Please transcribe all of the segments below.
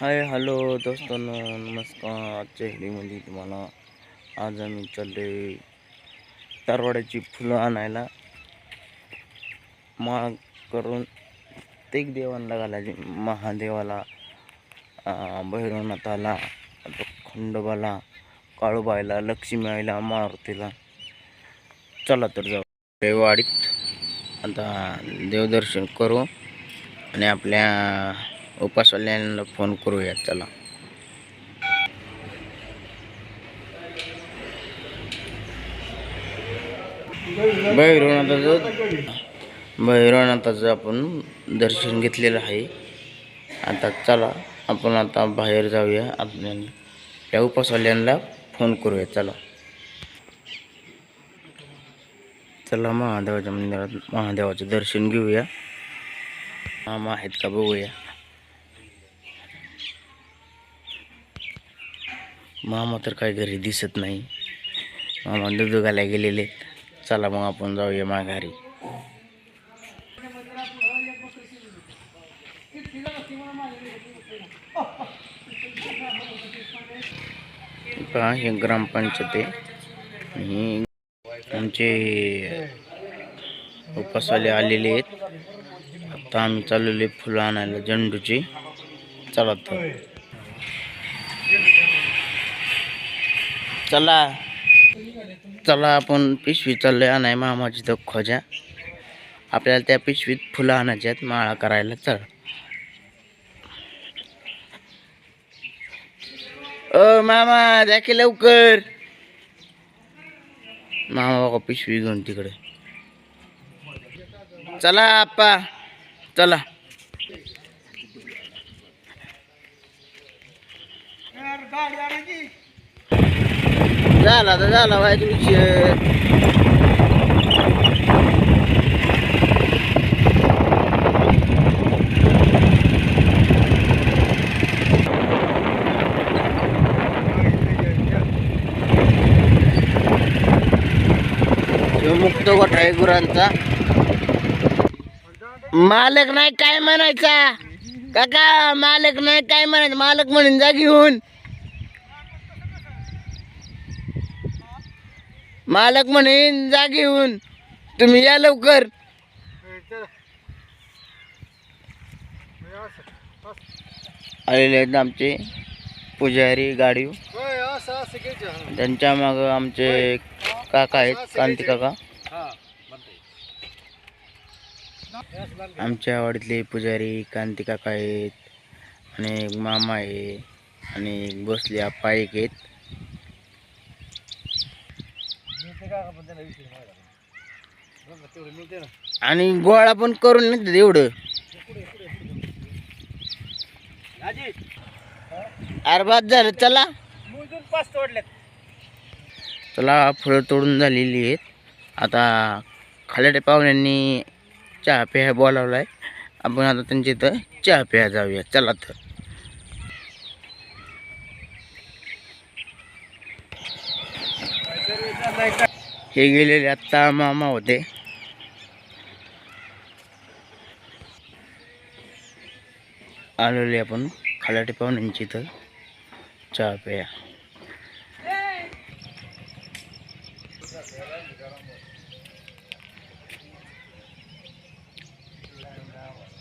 Hi hello दोस्तांनो नमस्कार. आजच्या हिंदीमध्ये तुम्हाला आज आम्ही चालले तरवाड्याची फुलं आणायला. माळ करून प्रत्येक देवांना घालायची. महादेवाला भैरवनाथाला खंडोबाला काळूबाईला लक्ष्मीआईला मारुतीला. चला तर जाऊ. देववाडीत. आता देवदर्शन करू. आणि आपल्या उपासवाल्यांना फोन करूया चला. भैरवनाथाचं भैरवनाथाचं आपण दर्शन घेतलेलं आहे. आता चला आपण आता बाहेर जाऊया. आपण त्या उपासवाल्यांना फोन करूया चला. चला महादेवाच्या मंदिरात महादेवाचं दर्शन घेऊया. मामा आहेत का बघूया. मामा तर काय घरी दिसत नाही. मामा दूध गेलेले चला मग आपण जाऊया माघारी. पहा हे ग्रामपंचायत आहे. आणि आमचे उपासवाले आलेले आहेत. आता आम्ही चाललेले फुलं आणायला झेंडूची. चला तर. चला. चला आपण पिशवी चाललोय आणाय मामाची तर खोज्या. आपल्याला त्या पिशवीत फुलं आणायची आहेत माळा करायला. चल. अ मामा द्या की लवकर. मामा बघा पिशवी घेऊन तिकडे. चला आप्पा. चला. झाला तर झाला वाईट विषय. मुक्त गोठा आहे गुरांचा. मालक नाही काय म्हणायचा? काका मालक नाही काय म्हणायचं? मालक म्हणून जा घेऊन. मालक म्हणेन जा घेऊन. तुम्ही या लवकर. आलेले आहेत आमचे पुजारी गाडी त्यांच्या माग आमचे काका आहेत कांती काका. आमच्या वाडीतले पुजारी कांती काका आहेत आणि मामा आहे आणि बसले भोसले आप्पा एक आहेत. आणि गोळा पण करून नाही एवढं. अरे बाद झालं चला. चला फळं तोडून झालेली आहेत. आता खाल्याटे पाहुण्यांनी चहा प्या बोलावला आहे आपण आता त्यांच्या इथं चहा प्या जाऊया. चला तर. हे गेलेले आत्ता मामा होते. आलेले आपण खालाटे पाहुण्यांची इथं. चहा प्या.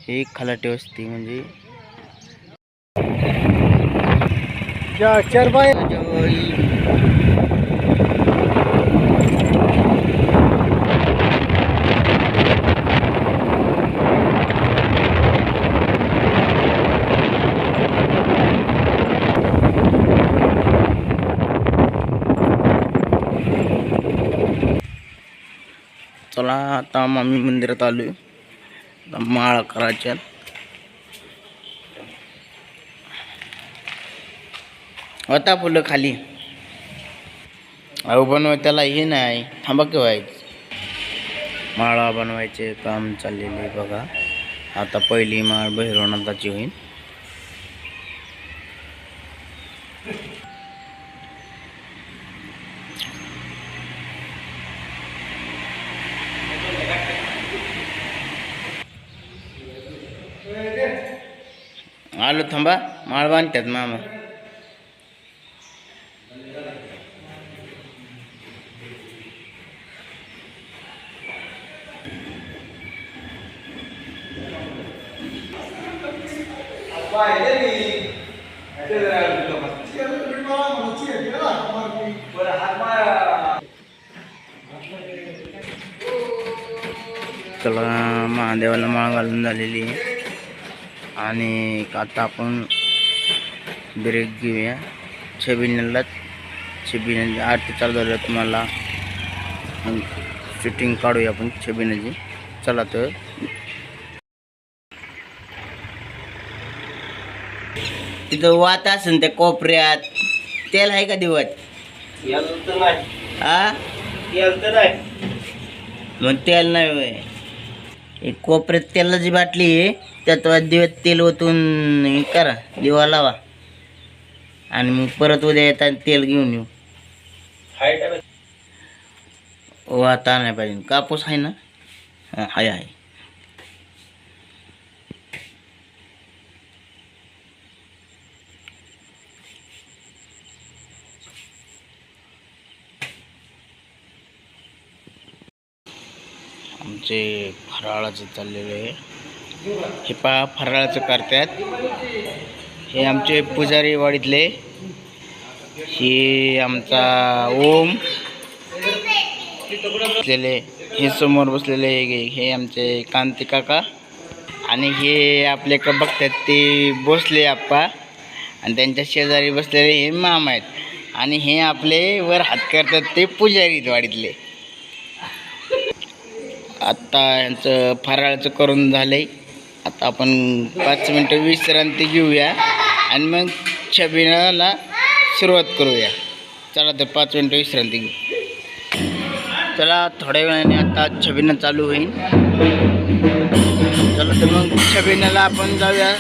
ही खलाटे वस्ती म्हणजे चार बाय चला आता आम्ही मंदिरात आलो आहे माळ करायच्या होता फुलं खाली. अहो बनवाय त्याला हे नाही. थांबा की व्हायचं माळा बनवायचे काम चाललेले बघा. आता पहिली माळ भैरवनाथाची होईल. आलो थांबा माळ बांधतात मामा चला महादेवाला माळ घालून झालेली आहे आणि आता आपण ब्रेक घेऊया. छबिनेला छबिने आरती चालू झाली तुम्हाला. शूटिंग काढूया आपण छबिनेची चला तर. तिथं वात असेल त्या कोपऱ्यात. तेल आहे का दिवत हा मग तेल नाही होय. एक कोपऱ्यात तेलाची बाटली आहे. त्यात दिवस तेल ओतून हे करा. दिवा लावा. आणि मग परत उद्या येताना तेल घेऊन येऊ. आता नाही पाहिजे. कापूस आहे ना? हां आहे आहे आमचे फराळाचं चाललेलं आहे. हे पहा फराळाचं करतात. हे आमचे पुजारी वाडीतले. हे आमचा ओम. बसलेले हे समोर बसलेले हे हे आमचे कांती काका. आणि हे आपले का बघतात ते भोसले आप्पा. आणि त्यांच्या शेजारी बसलेले हे मामा आहेत. आणि हे आपले वर हात करतात ते पुजारी वाडीतले. आत्ता यांचं फराळाचं करून झालं आहे आता आपण पाच मिनटं विश्रांती घेऊया आणि मग छबिनाला सुरुवात करूया. चला तर पाच मिनटं विश्रांती घेऊ. चला थोड्या वेळाने आता छबिना चालू होईल. चला तर मग छबिनाला आपण जाऊया.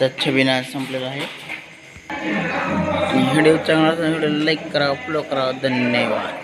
चला देवाचा छबिना संपलेला आहे. व्हिडिओ चांगला व्हिडिओ लाईक करा फॉलो करा. धन्यवाद.